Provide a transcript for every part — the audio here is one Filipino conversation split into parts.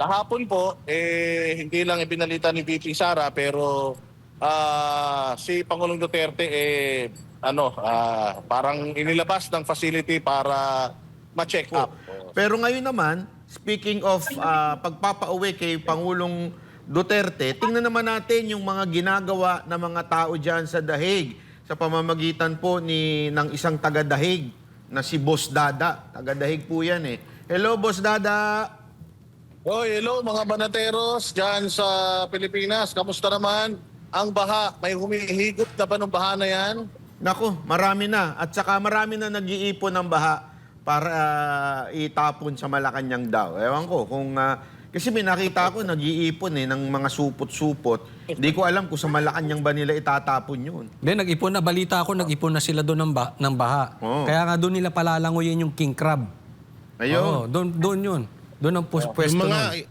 kahapon po, eh, hindi lang ibinalita ni VP Sara, pero ah, si Pangulong Duterte, eh, ano, ah, parang inilabas ng facility para ma-check up. Pero ngayon naman, speaking of ah, pagpapauwi kay Pangulong Duterte, tingnan naman natin yung mga ginagawa ng mga tao dyan sa Dahig sa pamamagitan po ni ng isang taga-Dahig na si Boss Dada. Taga-Dahig po yan eh. Hello, Boss Dada! Oh, hello mga banateros dyan sa Pilipinas. Kamusta naman ang baha? May humihigop na ba ng baha na yan? Nako, marami na. At saka marami na nag-iipon ng baha para ah, itapon sa Malacanang daw. Ewan ko kung... ah, kasi may nakita ko nag-iipon eh ng mga supot-supot. Hindi ko alam kung sa Malacanang ba nila itatapon yun. Hindi, nag-ipon na. Balita ako, nag-ipon na sila doon ng, ba- ng baha. Oo. Kaya nga doon nila palalangoyin yung king crab. Ayun. Oo, doon, doon yun. Doon ang pus- pwesto Yung mga nun.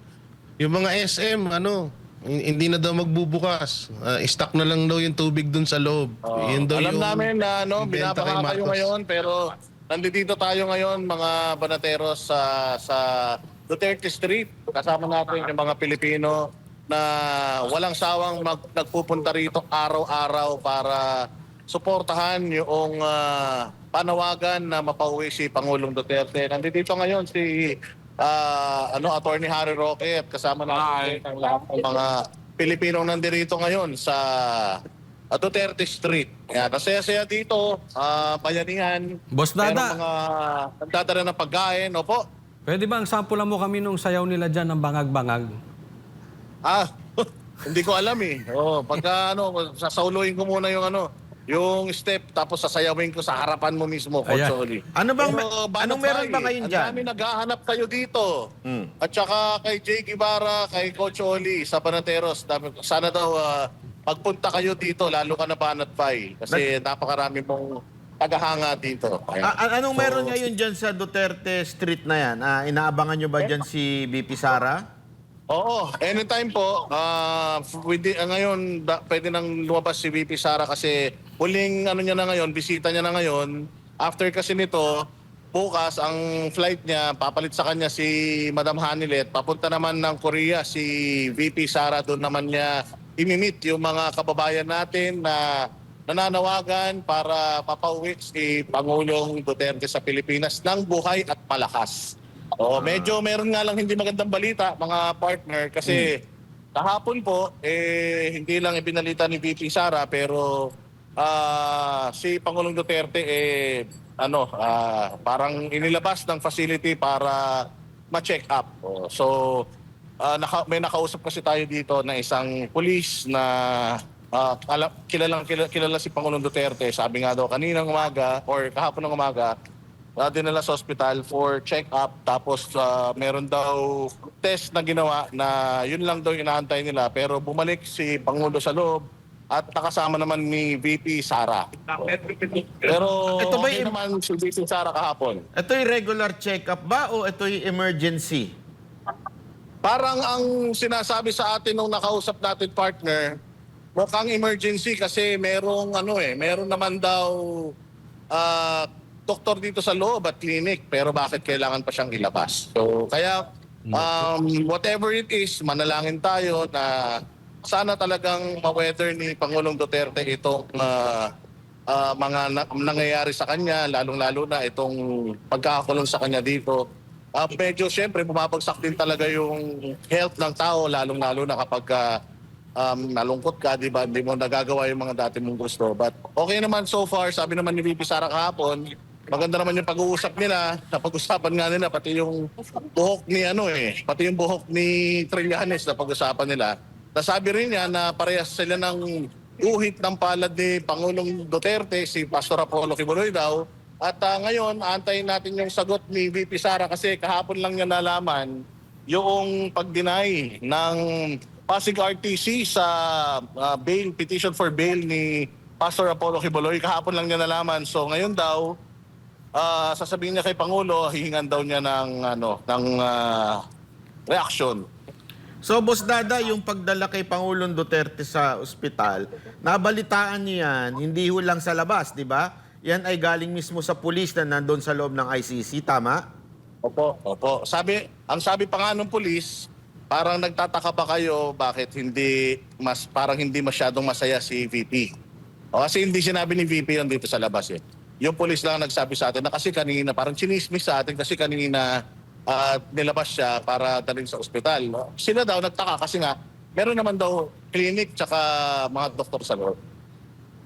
yung mga SM ano, hin- hindi na daw magbubukas. Ah, stock na lang daw yung tubig dun sa loob. Yun daw Alam yung namin na ano, ibenta kay binabaka kayo Marcos. ngayon pero nandito tayo ngayon mga banateros sa sa Duterte Street. Kasama natin yung mga Pilipino na walang sawang mag, nagpupunta rito araw-araw para suportahan yung ah, panawagan na mapauwi si Pangulong Duterte. Nandito ngayon si ah, ano Attorney Harry Roque at kasama natin ang lahat ng mga Pilipinong nandito ngayon sa uh, Duterte Street. Yan, nasaya-saya dito, ah, bayanihan. Boss Merong Dada. mga nagdadala ng pagkain, opo. Pwede ba ang sampulan mo kami nung sayaw nila dyan ng bangag-bangag? Ah, hindi ko alam eh. Oh, pagka ano, sasauluin ko muna yung ano, yung step tapos sasayawin ko sa harapan mo mismo, Coach Ayan. Oli. Ano bang- Pero, anong Banat meron ba ngayon ang dyan? dami naghahanap kayo dito. Hmm. At saka kay Jake Ibarra, kay Coach Oli sa Panateros, dami, sana daw ah, pagpunta kayo dito, lalo ka na Banat Pai. Kasi napakarami mong tagahanga dito. Ayan. A- a- anong So, meron ngayon dyan sa Duterte Street na yan? Ah, inaabangan nyo ba dyan si BP Sara? Oo, anytime po. Ah, within, ah, ngayon, da, pwede nang lumabas si VP Sara kasi huling ano niya na ngayon, bisita niya na ngayon. After kasi nito, bukas ang flight niya, papalit sa kanya si Madam Hanilet. Papunta naman ng Korea si VP Sara. Doon naman niya imimit yung mga kababayan natin na nananawagan para papauwi si Pangulong Duterte sa Pilipinas ng buhay at malakas. Oh, medyo meron nga lang hindi magandang balita mga partner kasi kahapon po eh hindi lang ibinalita ni VP Sara pero ah, si Pangulong Duterte eh ano ah, parang inilabas ng facility para ma-check up. Oh, so ah, naka, may nakausap kasi tayo dito na isang police na ah, alam, kilalang kilala, kilala si Pangulong Duterte. Sabi nga daw kaninang umaga or kahapon ng umaga uh, dinala sa hospital for check-up. Tapos ah, meron daw test na ginawa na yun lang daw inaantay nila. Pero bumalik si Pangulo sa loob at nakasama naman ni VP Sara. Pero Ito ba okay yung- naman si VP Sara kahapon. Ito'y regular check-up ba o ito'y emergency? Parang ang sinasabi sa atin nung nakausap natin partner, mukhang emergency kasi merong ano eh, meron naman daw ah, doktor dito sa loob at clinic pero bakit kailangan pa siyang ilabas? So kaya um, whatever it is, manalangin tayo na sana talagang ma-weather ni Pangulong Duterte itong ah, ah, mga na- nangyayari sa kanya, lalong-lalo na itong pagkakakulong sa kanya dito. Ah, medyo siyempre bumabagsak din talaga yung health ng tao lalong-lalo na kapag ah, um, nalungkot ka, di ba? Hindi mo nagagawa yung mga dati mong gusto. But okay naman so far, sabi naman ni VP Sara kahapon, maganda naman yung pag-uusap nila. Napag-usapan nga nila pati yung buhok ni ano eh, pati yung buhok ni Trillanes na pag-usapan nila. Nasabi rin niya na parehas sila ng uhit ng palad ni Pangulong Duterte, si Pastor Apollo Kibuloy daw. At ah, ngayon, antayin natin yung sagot ni VP Sara kasi kahapon lang niya nalaman yung pag-deny ng Pasig RTC sa ah, bail, petition for bail ni Pastor Apollo Kibuloy. Kahapon lang niya nalaman. So ngayon daw, ah, sasabihin niya kay Pangulo, hihingan daw niya ng, ano, ng ah, reaction. So, Boss Dada, yung pagdala kay Pangulong Duterte sa ospital, nabalitaan niyo yan, hindi ho lang sa labas, di ba? Yan ay galing mismo sa pulis na nandun sa loob ng ICC, tama? Opo, opo. Sabi, ang sabi pa nga ng pulis, parang nagtataka ba kayo bakit hindi mas parang hindi masyadong masaya si VP? O kasi hindi sinabi ni VP yun dito sa labas eh. Yung police lang nagsabi sa atin na kasi kanina parang chinismis sa atin kasi kanina ah, nilabas siya para dalhin sa ospital. No? Sila daw nagtaka kasi nga meron naman daw clinic tsaka mga doktor sa loob.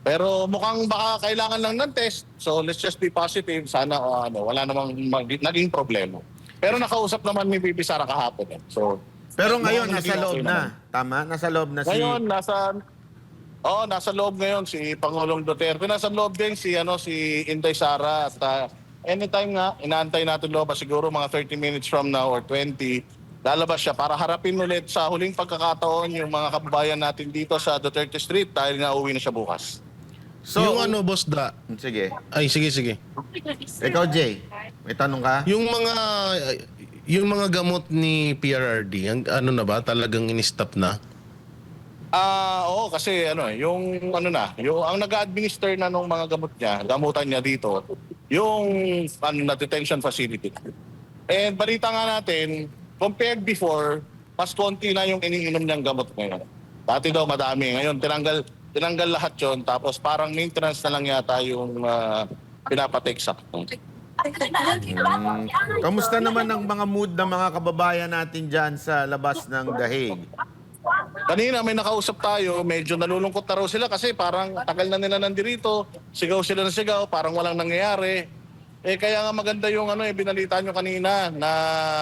Pero mukhang baka kailangan lang ng test. So let's just be positive. Sana o ano, wala namang mag- naging problema. Pero nakausap naman ni VP Sara kahapon. Eh. So Pero ngayon, mukhang nasa naging loob okay na. naman. Tama? Nasa loob na si... Ngayon, nasa... Oh, nasa loob ngayon si Pangulong Duterte. Nasa loob din si ano si Inday Sara at ah, anytime nga inaantay natin loob siguro mga 30 minutes from now or 20 lalabas siya para harapin ulit sa huling pagkakataon yung mga kababayan natin dito sa Duterte Street dahil nga uwi na siya bukas. So, yung ano, boss da. Sige. Ay, sige, sige. Ikaw, Jay. May tanong ka? Yung mga yung mga gamot ni PRRD, ang, ano na ba, talagang in-stop na? Ah, oo kasi ano eh, yung ano na, yung ang nag-administer na ng mga gamot niya, gamutan niya dito, yung ano na detention facility. And balita nga natin, compared before, mas konti na yung iniinom niyang gamot ngayon. Dati daw madami. Ngayon tinanggal tinanggal lahat 'yon tapos parang maintenance na lang yata yung uh, pinapatake sa Hmm. Kamusta naman ang mga mood ng mga kababayan natin dyan sa labas ng dahig? Kanina may nakausap tayo, medyo nalulungkot na raw sila kasi parang tagal na nila nandirito, sigaw sila ng sigaw, parang walang nangyayari. Eh kaya nga maganda yung ano eh binalita nyo kanina na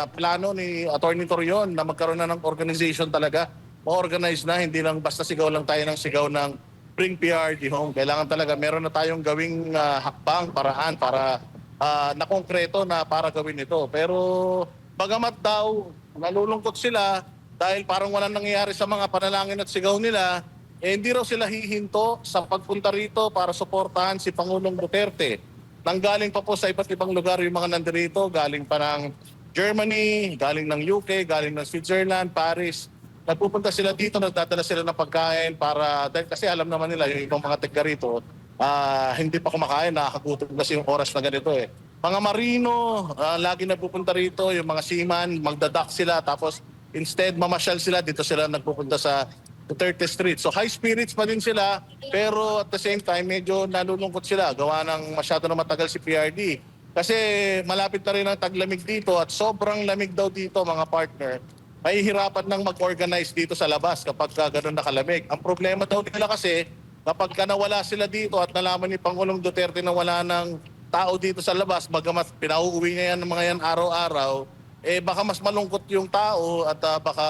plano ni Attorney Torion na magkaroon na ng organization talaga. Ma-organize na, hindi lang basta sigaw lang tayo ng sigaw ng Bring PRD home. Kailangan talaga meron na tayong gawing ah, hakbang, paraan para ah, na konkreto na para gawin ito. Pero bagamat daw nalulungkot sila dahil parang walang nangyayari sa mga panalangin at sigaw nila, eh, hindi raw sila hihinto sa pagpunta rito para suportahan si Pangulong Duterte. Nanggaling pa po sa iba't ibang lugar yung mga nandirito, galing pa ng Germany, galing ng UK, galing ng Switzerland, Paris. Nagpupunta sila dito, nagdadala sila ng pagkain para, dahil kasi alam naman nila yung ibang mga taga rito, ah, hindi pa kumakain, nakakagutom kasi yung oras na ganito eh. Mga marino, ah, lagi nagpupunta rito, yung mga seaman, magdadak sila, tapos instead mamasyal sila, dito sila nagpupunta sa Duterte Street. So high spirits pa din sila, pero at the same time, medyo nalulungkot sila. Gawa ng masyado na matagal si PRD. Kasi malapit na rin ang taglamig dito at sobrang lamig daw dito mga partner. May hirapan nang mag-organize dito sa labas kapag ka ganun nakalamig. Ang problema daw nila kasi, kapag ka nawala sila dito at nalaman ni Pangulong Duterte na wala ng tao dito sa labas, bagamat pinauuwi niya yan mga yan araw-araw, eh baka mas malungkot yung tao at ah, baka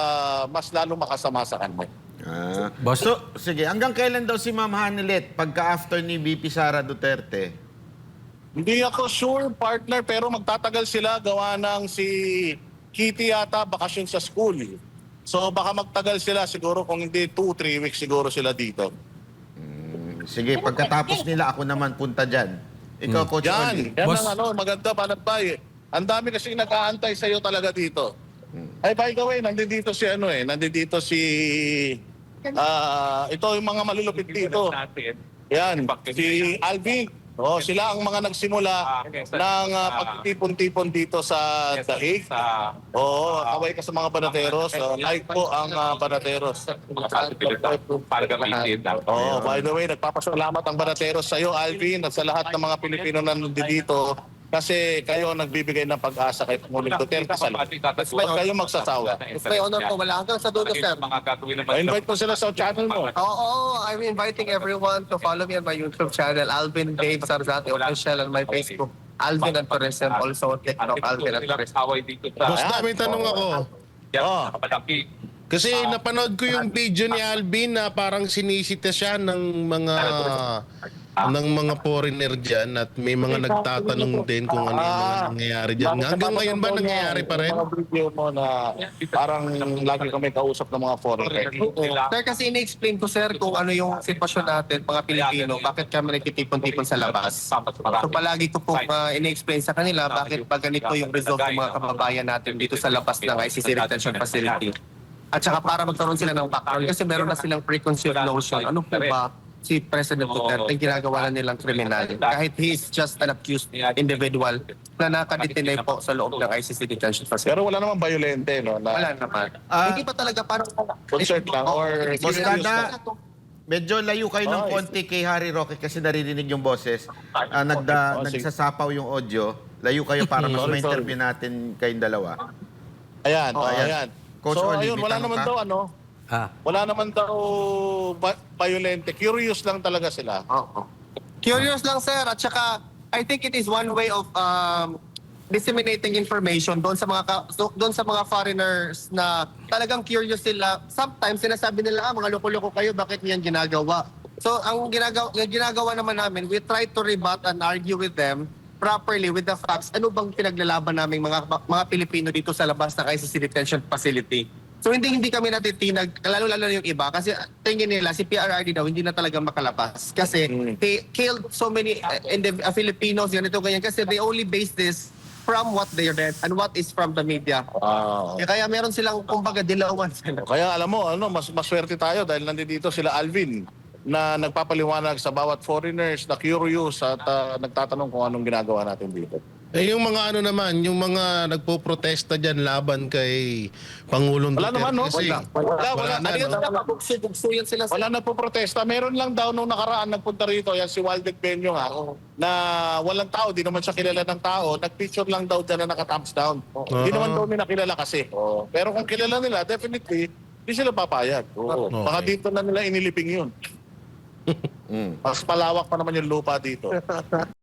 mas lalo makasama sa kanya. Ah. Boss- So, sige. Hanggang kailan daw si Ma'am Hanilet pagka-after ni VP Sara Duterte? Hindi ako sure, partner, pero magtatagal sila gawa ng si Kitty yata bakasyon sa school. So baka magtagal sila siguro kung hindi 2-3 weeks siguro sila dito. Sige, pagkatapos nila ako naman punta dyan. Ikaw, Coach Oli. Yan, yan Boss- ang ano, maganda panatbay. Ang dami kasi nag-aantay sa iyo talaga dito. Ay, by the way, nandito si ano eh, nandito si... ah ito yung mga malulupit dito. Yan, si Alvin. Oh, sila ang mga nagsimula ng uh, pagtipon-tipon dito sa Dahig. Oo, kaway ka sa mga banateros. Uh, like po ang uh, banateros. Oh, by the way, nagpapasalamat ang Banateros sa iyo, Alvin, at sa lahat ng mga Pilipino na nandito kasi kayo ang nagbibigay ng pag-asa kay Pangulong Duterte sa lahat. Ba't kayo magsasawa? It's my honor po. Wala hanggang sa dulo, sir. invite mo sila sa channel mo. Oo, I'm inviting everyone to follow me on my YouTube channel, Alvin Dave Sarzate Official, on my Facebook, Alvin and Tourism, also on TikTok, Alvin and Tourism. Da, may tanong ako. Oh. Kasi napanood ko yung video ni Alvin na parang sinisita siya ng mga ng mga foreigner dyan at may mga nagtatanong din kung ano yung mga nangyayari dyan. Hanggang ngayon ba nangyayari pa rin? Yung mga video mo na parang lagi kami kausap ng mga foreigner. Sir, kasi ina-explain ko, sir, kung ano yung sitwasyon natin, mga Pilipino, bakit kami nagtitipon-tipon sa labas. So palagi ko po uh, ina-explain sa kanila bakit pa ganito yung result ng mga kababayan natin dito sa labas ng ICC Retention Facility. At saka para magkaroon sila ng background kasi meron na silang preconceived notion. Ano po ba si President Duterte ginagawa na nilang kriminal. Kahit he is just an accused individual na nakadetenay po sa loob ng ICC detention facility. Pero wala namang violente, no? Na Wala naman. Ah, Hindi pa talaga parang... concert lang or Boss Kada, na. medyo layo kayo ng Oh, konti kay Harry Roque kasi naririnig yung boses. Ah, nagda, Oh, sige. nagsasapaw yung audio. Layo kayo para mas Sorry, ma-interview natin kayong dalawa. Ayan, oh, ayan. ayan. Coach so, Oli, ayun, may wala tanong naman ka? daw, ano, Ah. wala naman daw ba- violente. Curious lang talaga sila. Oo. Curious lang sir at saka I think it is one way of um, disseminating information doon sa mga ka- so, doon sa mga foreigners na talagang curious sila. Sometimes sinasabi nila, ah, mga loko-loko kayo, bakit niyan ginagawa? So ang ginagawa, yung ginagawa naman namin, we try to rebut and argue with them properly with the facts. Ano bang pinaglalaban namin mga mga Pilipino dito sa labas ng ICC detention facility? So hindi hindi kami natitinag, lalo-lalo yung iba kasi tingin nila si PRRD daw hindi na talaga makalabas kasi Mm. they killed so many uh, Indi- uh, Filipinos ganito ganyan kasi they only base this from what they read and what is from the media. Ah, Kaya, kaya meron silang kumbaga dilawan sila. Kaya alam mo, ano, mas maswerte tayo dahil nandito sila Alvin na nagpapaliwanag sa bawat foreigners na curious at ah, nagtatanong kung anong ginagawa natin dito. Eh yung mga ano naman, yung mga nagpo-protesta diyan laban kay Pangulong Wala Duterte naman, no? kasi. Wala. Wala, wala. na, no? Bugso-bugso yan sila. Wala na po protesta. Meron lang daw nung nakaraan nagpunta rito, yan si Waldeck Benyo nga, na walang tao, di naman siya kilala ng tao. Nagpicture lang daw dyan na naka-thumbs down. Di Oo. naman daw nila kilala kasi. Pero kung kilala nila, definitely, di sila papayag. Oo. Okay. Baka dito na nila iniliping yun. Mm. Mas palawak pa naman yung lupa dito.